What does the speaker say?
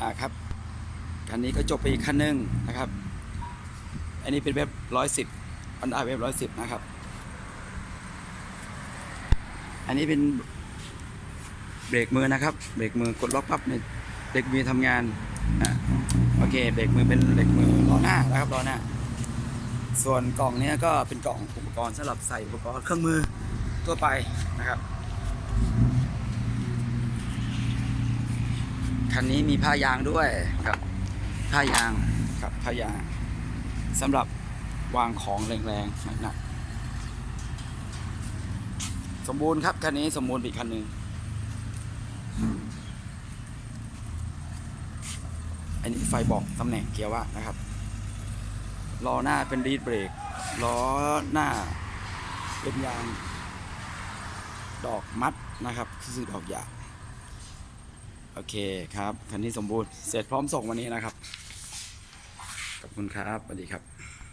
อ่าครับคันนี้ก็จบไปอีกคันหนึงนะครับ อันนี้เป็นเว็บร้อยสิบอันดาเว็บร้อยสิบนะครับ อันนี้เป็นเบรกมือนะครับ เบรกมือกดล็อกปั๊บเนี่ยเบรกมือทำงานอะโอเคเบรกมือเป็นเบรกมือล้อหน้านะครับล้อหน้า ส่วนกล่องเนี้ยก็เป็นกล่องอุปกรณ์สำหรับใส่อุปกรณ์เครื่องมือทั่วไปนะครับ คันนี้มีผ้ายางด้วยครับผ้ายางครับผ้ายางสำหรับวางของแรงๆหนักๆสมบูรณ์ครับคันนี้สมบูรณ์อีกคันหนึ่งอันนี้ไฟบอกตำแหน่งเกียร์ว่านะครับล้อหน้าเป็นรีดเบรกล้อหน้าเป็นยางดอกมัดนะครับคือดอกยาง อเคครับคันนี้สมบูรณ์เสร็จพร้อมส่งวันนี้นะครับ ขอบคุณครับสวัสดีครับ